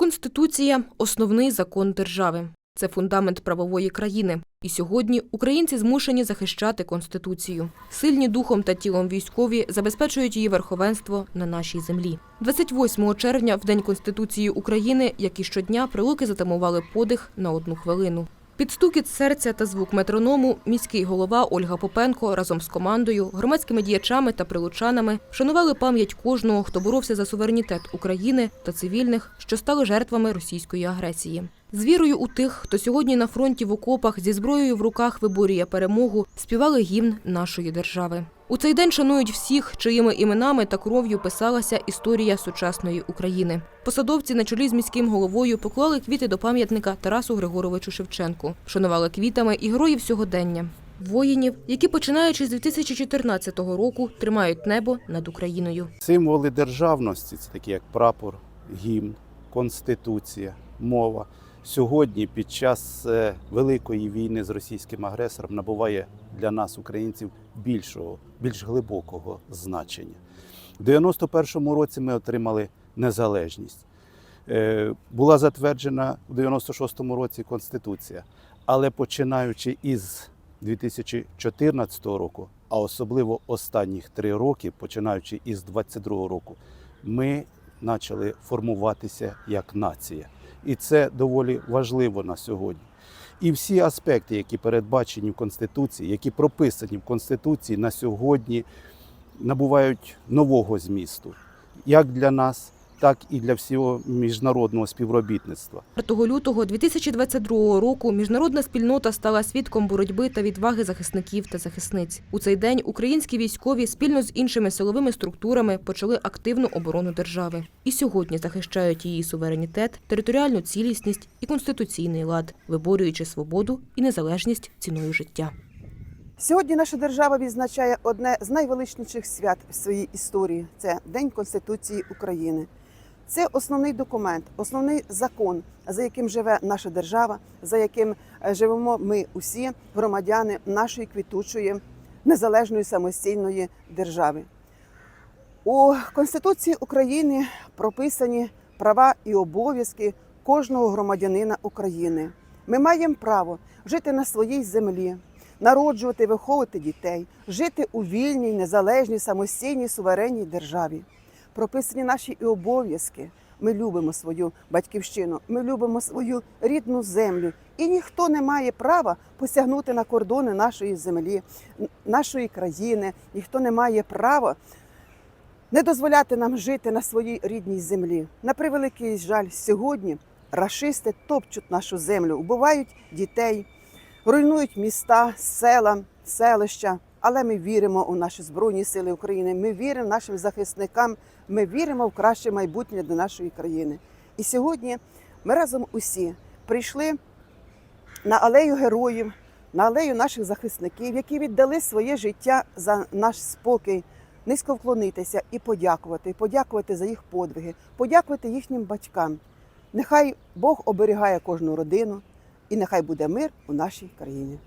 Конституція основний закон держави. Це фундамент правової країни. І сьогодні українці змушені захищати конституцію. Сильні духом та тілом військові забезпечують її верховенство на нашій землі. 28 червня, в день конституції України, як і щодня, прилуки затамували подих на одну хвилину. Під стукіт серця та звук метроному міський голова Ольга Попенко разом з командою, громадськими діячами та прилучанами вшанували пам'ять кожного, хто боровся за суверенітет України та цивільних, що стали жертвами російської агресії. З вірою у тих, хто сьогодні на фронті в окопах зі зброєю в руках виборює перемогу, співали гімн нашої держави. У цей день шанують всіх, чиїми іменами та кров'ю писалася історія сучасної України. Посадовці на чолі з міським головою поклали квіти до пам'ятника Тарасу Григоровичу Шевченку, вшанували квітами і героїв сьогодення. Воїнів, які починаючи з 2014 року тримають небо над Україною. Символи державності це такі як прапор, гімн, конституція, мова. Сьогодні, під час е, великої війни з російським агресором, набуває для нас, українців, більшого, більш глибокого значення. У 91-му році ми отримали незалежність. Е, Була затверджена у 96-му році Конституція, але починаючи із 2014 року, а особливо останніх три роки, починаючи із 22 року, ми почали формуватися як нація. І це доволі важливо на сьогодні. І всі аспекти, які передбачені в Конституції, які прописані в Конституції на сьогодні, набувають нового змісту, як для нас, так і для всього міжнародного співробітництва. 4 лютого 2022 року міжнародна спільнота стала свідком боротьби та відваги захисників та захисниць. У цей день українські військові спільно з іншими силовими структурами почали активну оборону держави. І сьогодні захищають її суверенітет, територіальну цілісність і конституційний лад, виборюючи свободу і незалежність ціною життя. Сьогодні наша держава відзначає одне з найвеличніших свят в своїй історії це День Конституції України. Це основний документ, основний закон, за яким живе наша держава, за яким е, живемо ми усі громадяни нашої квітучої незалежної самостійної держави. У Конституції України прописані права і обов'язки кожного громадянина України. Ми маємо право жити на своїй землі, народжувати, виховувати дітей, жити у вільній, незалежній, самостійній, суверенній державі. Прописані наші і обов'язки. Ми любимо свою батьківщину, ми любимо свою рідну землю, і ніхто не має права посягнути на кордони нашої землі, нашої країни. Ніхто не має права не дозволяти нам жити на своїй рідній землі. На превеликий жаль, сьогодні рашисти топчуть нашу землю, вбивають дітей, руйнують міста, села, селища. Але ми віримо у наші збройні сили України. Ми віримо нашим захисникам. Ми віримо в краще майбутнє для нашої країни. І сьогодні ми разом усі прийшли на алею героїв, на алею наших захисників, які віддали своє життя за наш спокій. Низько вклонитися і подякувати, подякувати за їх подвиги, подякувати їхнім батькам. Нехай Бог оберігає кожну родину, і нехай буде мир у нашій країні.